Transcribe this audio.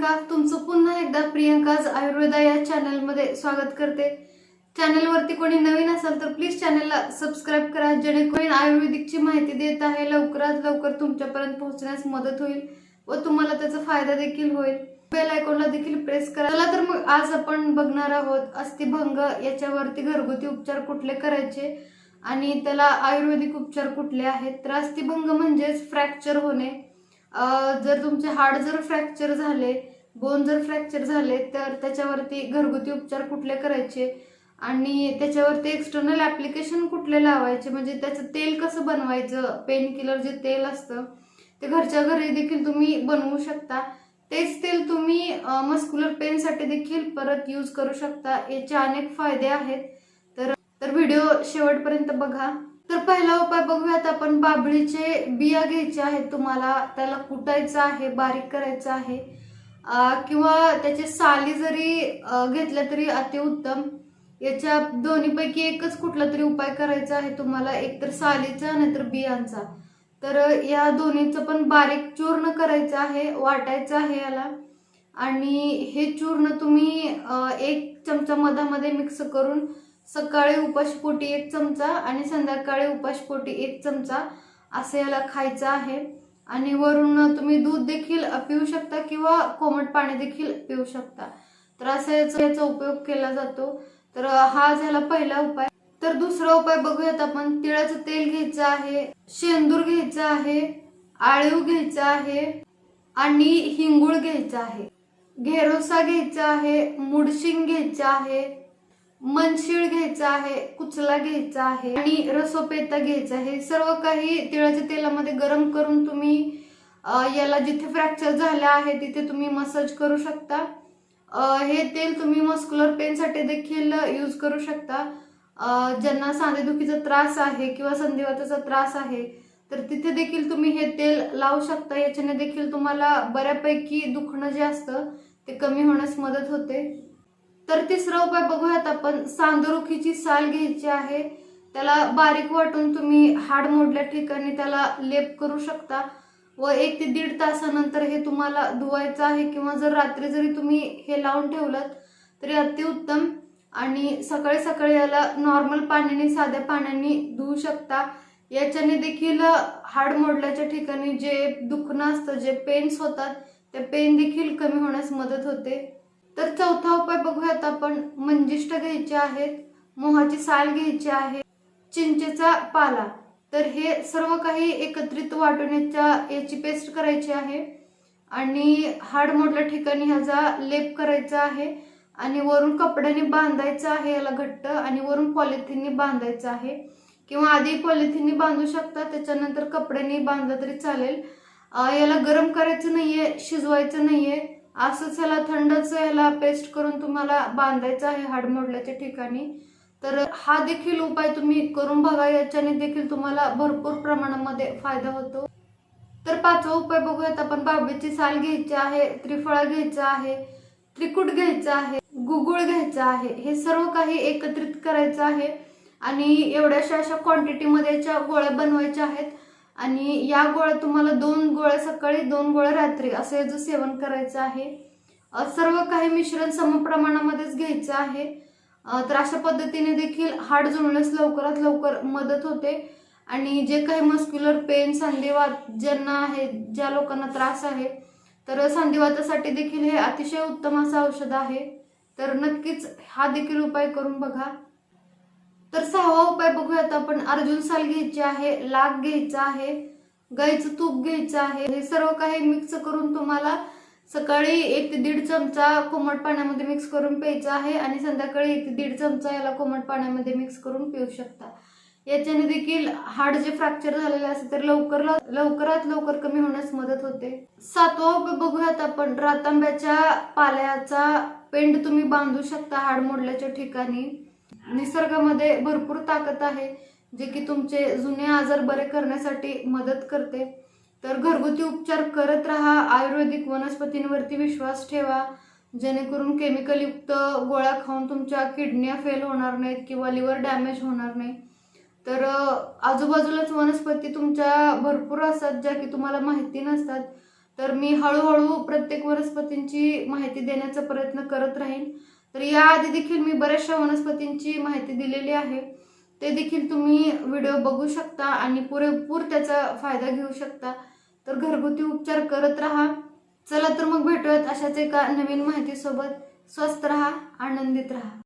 प्रियंका तुमचं पुन्हा एकदा प्रियंकाज आयुर्वेदा या चॅनलमध्ये स्वागत करते. चॅनलवरती कोणी नवीन असेल तर प्लीज चॅनलला सबस्क्राईब करा जेणेकरून आयुर्वेदिकची माहिती देत आहे लवकरात लवकर तुमच्यापर्यंत पोहोचण्यास मदत होईल व तुम्हाला त्याचा फायदा देखील होईल. बेल आयकॉनला देखील प्रेस करा. चला तर मग आज आपण बघणार आहोत अस्थिभंग याच्यावरती घरगुती उपचार कुठले करायचे आणि त्याला आयुर्वेदिक उपचार कुठले आहेत? तर अस्थिभंग म्हणजेच फ्रॅक्चर होणे. जर तुमचे हाड जर फ्रॅक्चर झाले बोन जर फ्रॅक्चर झाले तर त्याच्यावरती घरगुती उपचार कुठले करायचे? आणि त्याच्यावरती एक्सटर्नल ॲप्लिकेशन कुठले लावायचे? म्हणजे त्याचं तेल कसं बनवायचं? पेन किलर जे तेल असतं ते घरच्या घरी देखील तुम्ही बनवू शकता. तेच तेल तुम्ही मस्क्युलर पेनसाठी देखील परत यूज करू शकता. याचे अनेक फायदे आहेत. तर तर व्हिडिओ शेवटपर्यंत बघा. तर पहिला उपाय बघूयात आपण. बाबळीचे बिया घ्यायचे आहेत तुम्हाला. त्याला कुटायचं आहे बारीक करायचं आहे. किंवा त्याचे साली जरी घेतल्या तरी अतिउत्तम. याच्या दोन्हीपैकी एकच कुठला तरी उपाय करायचा आहे तुम्हाला. एकतर सालीचा नाहीतर बियांचा. तर या दोन्हीचं पण बारीक चूर्ण करायचं आहे वाटायचं आहे याला. आणि हे चूर्ण तुम्ही एक चमचा मधामध्ये मिक्स करून सकाळी उपाशपोटी एक चमचा आणि संध्याकाळी उपाशपोटी एक चमचा असं याला खायचं आहे. आणि वरून तुम्ही दूध देखील पिऊ शकता किंवा कोमट पाणी देखील पिऊ शकता. तर असा याचा याचा उपयोग केला जातो. तर हा झाला पहिला उपाय. तर दुसरा उपाय बघूयात आपण. तिळाचं तेल घ्यायचं आहे शेंदूर घ्यायचं आहे आळीव घ्यायचं आहे आणि हिंगूळ घ्यायचं आहे. घेरोसा घ्यायचा आहे मुडशिंग घ्यायचं आहे मनशीळ घ्यायचं आहे कुचला घ्यायचा आहे आणि रसोपेता घ्यायचा आहे. सर्व काही तिळाच्या तेलामध्ये गरम करून तुम्ही याला जिथे फ्रॅक्चर झाले आहे तिथे तुम्ही मसाज करू शकता. हे तेल तुम्ही मस्क्युलर पेनसाठी देखील यूज करू शकता. ज्यांना सांधेदुखीचा त्रास आहे किंवा संधिवाताचा त्रास आहे तर तिथे देखील तुम्ही हे तेल लावू शकता. याच्याने देखील तुम्हाला बऱ्यापैकी दुखणं जे असतं ते कमी होण्यास मदत होते. तर तिसरा उपाय बघूयात आपण. सांदुरुखीची साल घ्यायची आहे. त्याला बारीक वाटून तुम्ही हाड मोडल्या ठिकाणी त्याला लेप करू शकता. व एक ते दीड तासानंतर हे तुम्हाला धुवायचं आहे किंवा जर रात्री जरी तुम्ही हे लावून ठेवलं तरी अतिउत्तम. आणि सकाळी सकाळी याला नॉर्मल पाण्याने साध्या पाण्याने धुवू शकता. याच्याने देखील हाड मोडल्याच्या ठिकाणी जे दुखणं असतं जे पेन्स होतात ते पेन देखील कमी होण्यास मदत होते. तर चौथा उपाय बघूयात आपण. मंजिष्ट घ्यायचे आहेत मोहाची साल घ्यायची आहे चिंचेचा पाला. तर हे सर्व काही एकत्रित वाटून याच्या याची पेस्ट करायची आहे. आणि हाड मोडल्या ठिकाणी ह्याचा लेप करायचा आहे. आणि वरून कपड्याने बांधायचं आहे याला घट्ट आणि वरून पॉलिथिनने बांधायचं आहे. किंवा आधी पॉलिथिनने बांधू शकता त्याच्यानंतर कपड्याने बांधलं तरी चालेल. याला गरम करायचं नाहीये शिजवायचं नाहीये. असंच ह्याला थंडच ह्याला पेस्ट करून तुम्हाला बांधायचं आहे हाड मोडल्याच्या ठिकाणी. तर हा देखील उपाय तुम्ही करून बघा याच्याने देखील तुम्हाला भरपूर प्रमाणामध्ये फायदा होतो. तर पाचवा उपाय बघूयात आपण. बाबेची साल घ्यायची आहे त्रिफळा घ्यायचा आहे त्रिकूट घ्यायचा आहे गुगुळ घ्यायचा आहे हे सर्व काही एकत्रित करायचं आहे. आणि एवढ्याशा अशा क्वांटिटीमध्ये याच्या गोळ्या बनवायच्या आहेत. आणि या गोळ्या तुम्हाला दोन गोळ्या सकाळी दोन गोळ्या रात्री असं याचं सेवन करायचं आहे सर्व काही मिश्रण समप्रमाणामध्येच घ्यायचं आहे. तर अशा पद्धतीने देखील हाड जुळण्यास लवकरात लवकर मदत होते. आणि जे काही मस्क्युलर पेन संधिवात ज्यांना आहे ज्या लोकांना त्रास आहे तर संधिवातासाठी देखील हे अतिशय उत्तम असं औषध आहे. तर नक्कीच हा देखील उपाय करून बघा. तर सहावा उपाय बघूयात आपण. अर्जुन साल घ्यायची आहे लाग घ्यायचा आहे गाईचं तूप घ्यायचं आहे. हे सर्व काही मिक्स करून तुम्हाला सकाळी एक ते दीड चमचा कोमट पाण्यामध्ये मिक्स करून प्यायचा आहे आणि संध्याकाळी एक ते दीड चमचा याला कोमट पाण्यामध्ये मिक्स करून पिऊ शकता. याच्याने देखील हाड जे फ्रॅक्चर झालेले असते तर लवकर लवकरात लवकर कमी होण्यास मदत होते. सातवा उपाय बघूयात आपण. रातांब्याच्या पाल्याचा पेंड तुम्ही बांधू शकता हाड मोडल्याच्या ठिकाणी. निसर्गामध्ये भरपूर ताकद आहे जे की तुमचे जुने आजार बरे करण्यासाठी मदत करते. तर घरगुती उपचार करत राहा आयुर्वेदिक वनस्पतींवरती विश्वास ठेवा. जेणेकरून केमिकलयुक्त गोळ्या खाऊन तुमच्या किडन्या फेल होणार नाहीत किंवा लिव्हर डॅमेज होणार नाही. तर आजूबाजूलाच वनस्पती तुमच्या भरपूर असतात ज्या की तुम्हाला माहिती नसतात. तर मी हळूहळू प्रत्येक वनस्पतींची माहिती देण्याचा प्रयत्न करत राहीन. तर याआधी देखील मी बऱ्याचशा वनस्पतींची माहिती दिलेली आहे. ते देखील तुम्ही व्हिडिओ बघू शकता आणि पुरेपूर त्याचा फायदा घेऊ शकता. तर घरगुती उपचार करत राहा. चला तर मग भेटूयात अशाच एका नवीन माहितीसोबत. स्वस्त राहा आनंदित राहा.